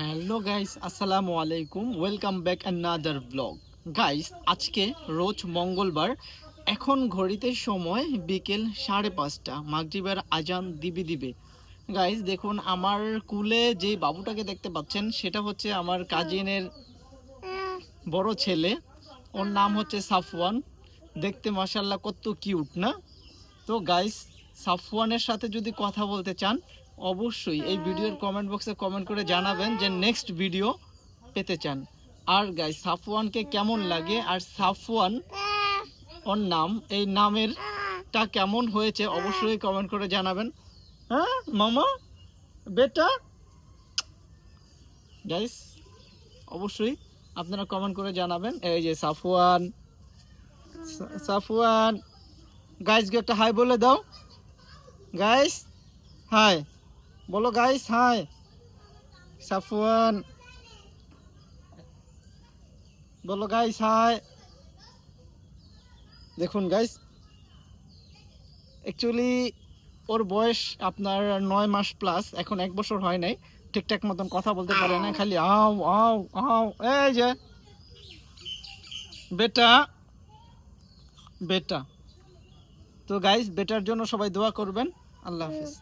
Hello guys আসসালামু আলাইকুম welcome back another blog guys আজকে রোজ মঙ্গলবার, এখন ঘড়িতে সময় বিকেল সাড়ে পাঁচটা। মাগরিবের আজান দিবি দিবে। গাইস দেখুন, আমার কুলে যে বাবুটাকে দেখতে পাচ্ছেন, সেটা হচ্ছে আমার কাজিনের বড় ছেলে। ওর নাম হচ্ছে সাফওয়ান। দেখতে মাসাল্লাহ কত কিউট না? তো গাইস সাফওয়ানের সাথে যদি কথা বলতে চান অবশ্যই এই ভিডিওর কমেন্ট বক্সে কমেন্ট করে জানাবেন যে নেক্সট ভিডিও পেতে চান। আর গাইস সাফওয়ানকে কেমন লাগে? আর সাফওয়ান ওর নাম এই নামের টা কেমন হয়েছে অবশ্যই কমেন্ট করে জানাবেন। হ্যাঁ মামা? বেটা? গাইস অবশ্যই আপনারা কমেন্ট করে জানাবেন। এই যে সাফওয়ান সাফওয়ান। গাইসকে একটা হাই বলে দাও। গাইস হাই বলো গাইস হাই সাফওয়ান বলো গাইস হাই দেখুন গাইস অ্যাকচুয়ালি ওর বয়স আপনার নয় মাস প্লাস এখন এক বছর হয় নাই। ঠিকঠাক মতন কথা বলতে পারে না খালি আও আও আও। এই যে। বেটা। বেটা। তো গাইজ বেটার জন্য সবাই দোয়া করবেন। আল্লাহ হাফিজ।